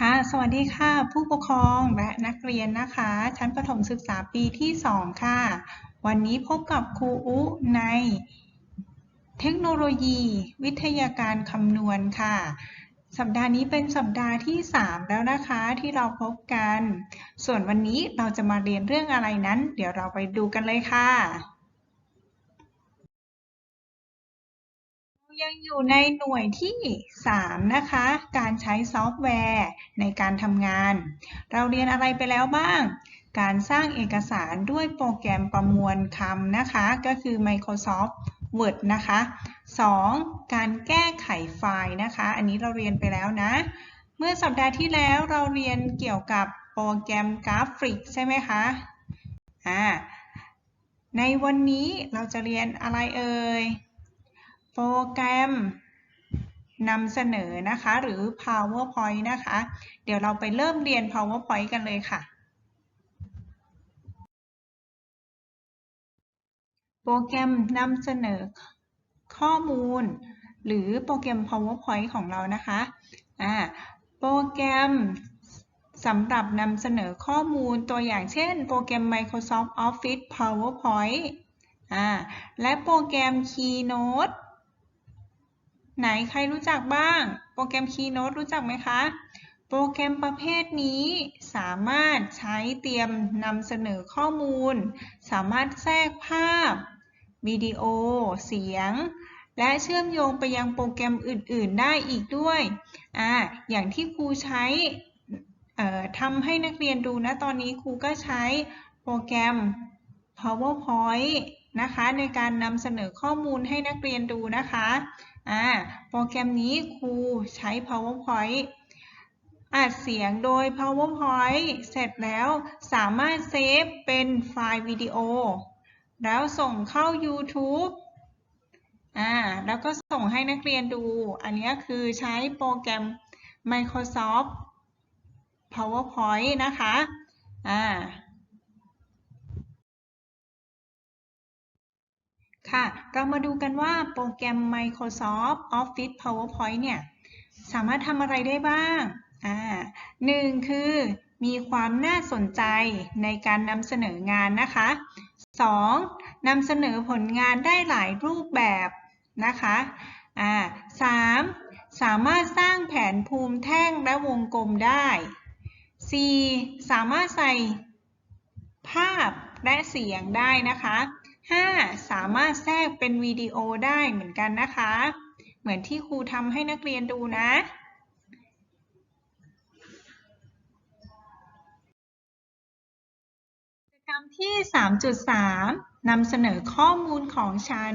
ค่ะ สวัสดีค่ะ ผู้ปกครองและนักเรียนนะคะ ชั้นประถมศึกษาปีที่ 2 ค่ะ วันนี้พบกับครูอุใน เทคโนโลยี วิทยาการคำนวณค่ะ สัปดาห์นี้เป็นสัปดาห์ที่ 3 แล้วนะคะที่เราพบกัน ส่วนวันนี้เราจะมาเรียนเรื่องอะไรนั้น เดี๋ยวเราไปดูกันเลยค่ะ ยังอยู่ในหน่วยที่ 3 นะคะ การใช้ซอฟต์แวร์ในการทำงาน เราเรียนอะไรไปแล้วบ้าง การสร้างเอกสารด้วยโปรแกรมประมวลคำนะคะ ก็คือ Microsoft Word นะคะ 2. การแก้ไขไฟล์นะคะ อันนี้เราเรียนไปแล้วนะ เมื่อสัปดาห์ที่แล้วเราเรียนเกี่ยวกับโปรแกรมกราฟิกใช่ไหมคะ อ่า ในวันนี้เราจะเรียนอะไรเอ่ย โปรแกรมนำเสนอนะคะ หรือ PowerPoint นะคะ เดี๋ยวเราไปเริ่มเรียน PowerPoint กันเลยค่ะ โปรแกรมนำเสนอข้อมูล หรือโปรแกรม PowerPoint ของเรานะคะอ่าโปรแกรมสำหรับนำเสนอข้อมูลตัวอย่างเช่น โปรแกรม Microsoft Office PowerPoint อ่าและโปรแกรม Keynote ไหนใครรู้จักบ้าง โปรแกรม Keynote รู้จักไหมคะ โปรแกรมประเภทนี้สามารถใช้เตรียมนำเสนอข้อมูล สามารถแทรกภาพ วิดีโอ เสียง และเชื่อมโยงไปยังโปรแกรมอื่น ๆ ได้อีกด้วยอ่าอย่างที่ครูใช้ทำให้นักเรียนดูนะ ตอนนี้ครูก็ใช้โปรแกรม PowerPoint นะคะ ในการนำเสนอข้อมูลให้นักเรียนดูนะคะ อ่าโปรแกรมนี้ครูใช้ PowerPoint อัดเสียงโดย PowerPoint เสร็จแล้วสามารถเซฟเป็นไฟล์วิดีโอ แล้วส่งเข้า YouTube อ่าแล้วก็ส่งให้นักเรียนดู อันนี้คือใช้โปรแกรม Microsoft PowerPoint นะคะอ่า ค่ะ เรามาดูกันว่าโปรแกรม Microsoft Office PowerPoint เนี่ย สามารถทำอะไรได้บ้าง อ่าหนึ่งคือมีความน่าสนใจในการนำเสนองานนะคะ 2. นำเสนอผลงานได้หลายรูปแบบนะคะอ่า 3. สามารถสร้างแผนภูมิแท่งและวงกลมได้ 4. สามารถใส่ภาพและเสียงได้นะคะ 5. สามารถแทรกเป็นวิดีโอได้เหมือนกันนะคะ เหมือนที่ครูทำให้นักเรียนดูนะกิจกรรมที่ 3.3นำเสนอข้อมูลของฉัน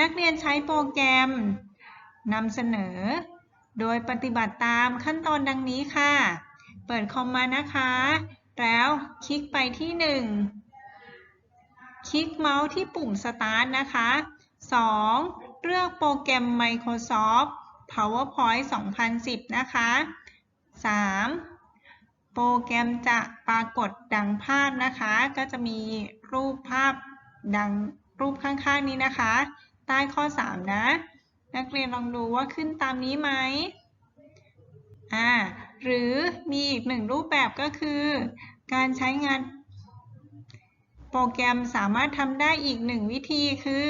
นักเรียนใช้โปรแกรมนำเสนอ โดยปฏิบัติตามขั้นตอนดังนี้ค่ะ เปิดคอมมานะคะ แล้วคลิกไปที่ 1 คลิกเมาส์ที่ปุ่ม Start นะคะ 2. เลือกโปรแกรม Microsoft PowerPoint 2010 นะคะ 3. โปรแกรมจะปรากฏดังภาพนะคะ ก็จะมีรูปภาพดังรูปข้างๆนี้นะคะ ใต้ข้อ 3 นะ นักเรียนลองดูว่าขึ้นตามนี้ไหมอ่าหรือมีอีกหนึ่งรูปแบบก็คือ การใช้งาน โปรแกรมสามารถทำได้อีกหนึ่งวิธีคือ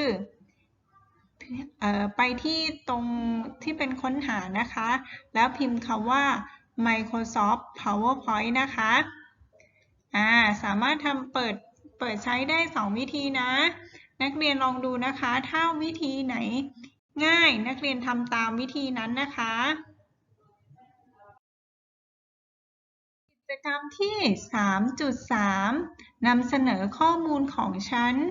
อไปที่ตรงที่เป็นค้นหานะคะ แล้วพิมพ์คำว่า Microsoft PowerPoint นะคะอ่าสามารถทำเปิดเปิดใช้ได้ 2 วิธีนะ นักเรียนลองดูนะคะ ถ้าวิธีไหนง่ายนักเรียนทำตามวิธีนั้นนะคะ จกรรมที่ 3.3นำเสนอข้อมูลของชั้น4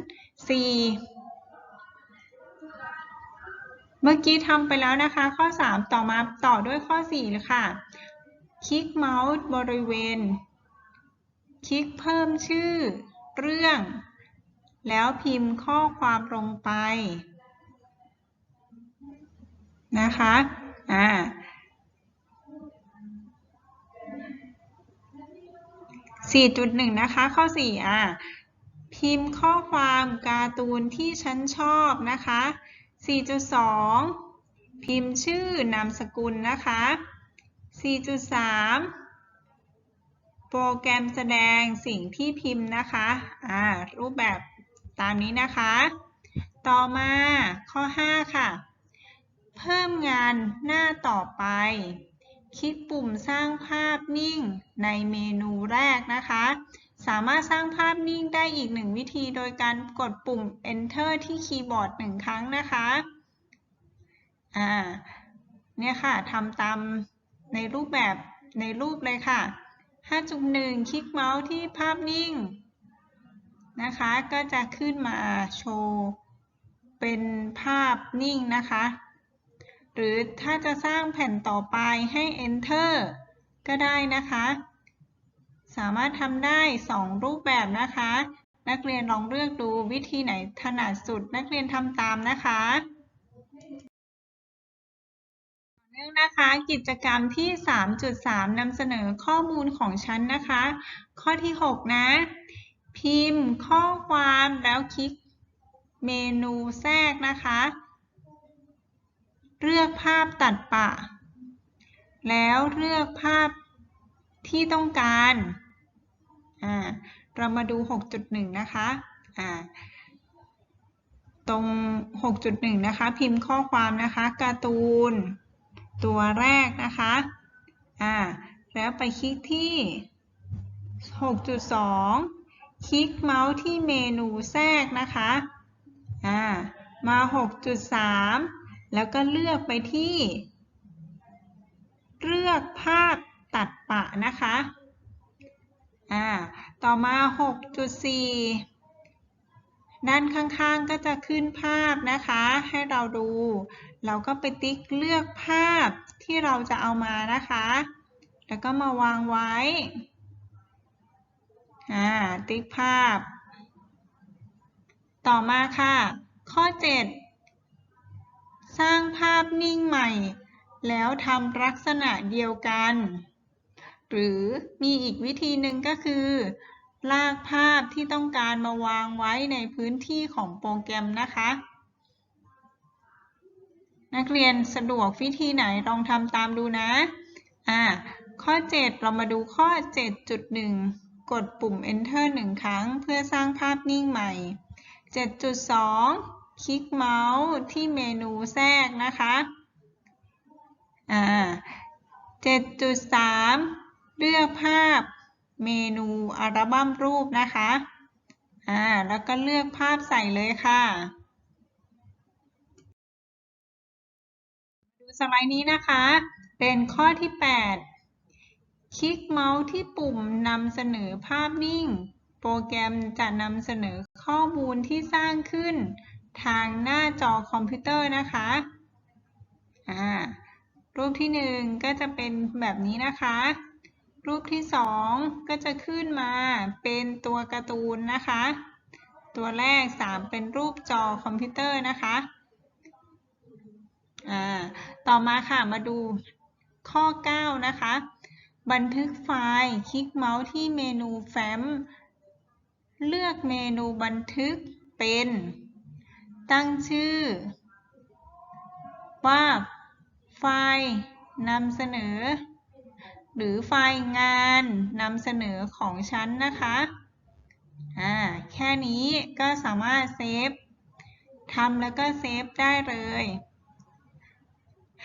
เมื่อกี้ทำไปแล้วนะคะ ข้อ 3 ต่อมาต่อด้วยข้อ4เลยค่ะ คลิกเมาส์บริเวณ คลิกเพิ่มชื่อ เรื่อง แล้วพิมพ์ข้อความลงไป นะคะ อ่า 4.1 นะคะ ข้อ 4 อะ พิมพ์ข้อความการ์ตูนที่ฉันชอบนะคะ 4.2 พิมพ์ชื่อนามสกุลนะคะ 4.3 โปรแกรมแสดงสิ่งที่พิมพ์นะคะ อ่า รูปแบบตามนี้นะคะ ต่อมาข้อ 5 ค่ะ เพิ่มงานหน้าต่อไป คลิกปุ่มสร้างภาพนิ่งในเมนูแรกนะคะ สามารถสร้างภาพนิ่งได้อีกหนึ่งวิธีโดยการกดปุ่ม enter ที่คีย์บอร์ดหนึ่งครั้งนะคะ อ่า เนี่ยค่ะทำตามในรูปแบบในรูปเลยค่ะ 5.1 คลิกเมาส์ที่ภาพนิ่งนะคะ ก็จะขึ้นมาโชว์เป็นภาพนิ่งนะคะ หรือถ้าจะสร้างแผ่นต่อไปให้ enter ก็ได้นะคะ สามารถทำได้ 2 รูปแบบนะคะ นักเรียนลองเลือกดูวิธีไหนถนัดสุดนักเรียนทำตามนะคะเนื่องนะคะกิจกรรมที่ 3.3นำเสนอข้อมูลของชั้นนะคะ ข้อที่ 6 นะ พิมพ์ข้อความแล้วคลิกเมนูแทรกนะคะ เลือกภาพตัดปะ แล้วเลือกภาพที่ต้องการ อ่า เรามาดู 6.1 นะคะ อ่า ตรง 6.1 นะคะ พิมพ์ข้อความนะคะ การ์ตูน ตัวแรกนะคะ อ่า แล้วไปคลิกที่ 6.2 คลิกเมาส์ที่เมนูแทรกนะคะ อ่า มา 6.3 แล้วก็เลือกไปที่ เลือกภาพตัดปะนะคะ อ่า ต่อมา 6.4 ด้านข้างๆก็จะขึ้นภาพนะคะ ให้เราดู เราก็ไปติ๊กเลือกภาพที่เราจะเอามานะคะ แล้วก็มาวางไว้ อ่า ติ๊กภาพ ต่อมาค่ะ ข้อ 7 สร้างภาพนิ่งใหม่ แล้วทำลักษณะเดียวกัน หรือมีอีกวิธีหนึ่งก็คือ ลากภาพที่ต้องการมาวางไว้ในพื้นที่ของโปรแกรมนะคะ นักเรียนสะดวกวิธีไหนลองทำตามดูนะ อ่า ข้อ 7 เรามาดูข้อ 7.1 กดปุ่ม enter 1 ครั้ง เพื่อสร้างภาพนิ่งใหม่ 7.2 คลิกเมาส์ที่เมนูแทรกนะคะอ่า7.3 เลือกภาพเมนูอัลบั้มรูปนะคะอ่าแล้วก็เลือกภาพใส่เลยค่ะดูสไลด์นี้นะคะ เป็นข้อที่ 8 คลิกเมาส์ที่ปุ่มนำเสนอภาพนิ่ง โปรแกรมจะนำเสนอข้อมูลที่สร้างขึ้น ทางหน้าจอคอมพิวเตอร์นะคะอ่ารูปที่ 1 ก็จะเป็นแบบนี้นะคะ รูปที่ 2 ก็จะขึ้นมาเป็นตัวการ์ตูนนะคะ ตัวแรก 3 เป็นรูปจอคอมพิวเตอร์นะคะอ่าต่อมาค่ะมาดูข้อ 9 นะคะ บันทึกไฟล์คลิกเมาส์ที่เมนูแฟ้ม เลือกเมนูบันทึกเป็น ตั้งชื่อ ว่า ไฟล์นำเสนอ หรือไฟล์งานนำเสนอของฉันนะคะอ่าแค่นี้ก็สามารถเซฟทำแล้วก็เซฟได้เลย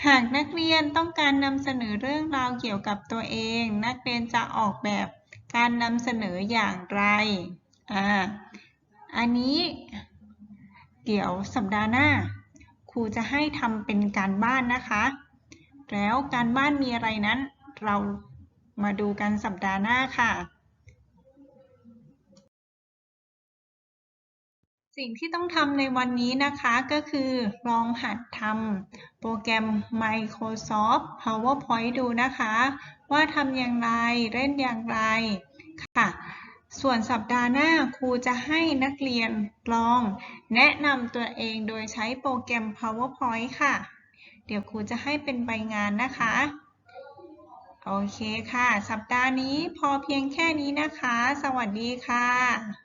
หากนักเรียนต้องการนำเสนอเรื่องราวเกี่ยวกับตัวเอง นักเรียนจะออกแบบการนำเสนออย่างไร อ่า อันนี้ เดี๋ยวสัปดาห์หน้า ครูจะให้ทำเป็นการบ้านนะคะ แล้วการบ้านมีอะไรนั้น เรามาดูกันสัปดาห์หน้าค่ะ สิ่งที่ต้องทำในวันนี้นะคะก็คือ ลองหัดทำโปรแกรม Microsoft PowerPoint ดูนะคะ ว่าทำอย่างไรเล่นอย่างไรค่ะ ส่วนสัปดาห์หน้าครูจะให้นักเรียนลอง แนะนำตัวเองโดยใช้โปรแกรม PowerPoint ค่ะ เดี๋ยวครูจะให้เป็นใบงานนะคะ โอเคค่ะ สัปดาห์นี้พอเพียงแค่นี้นะคะ สวัสดีค่ะ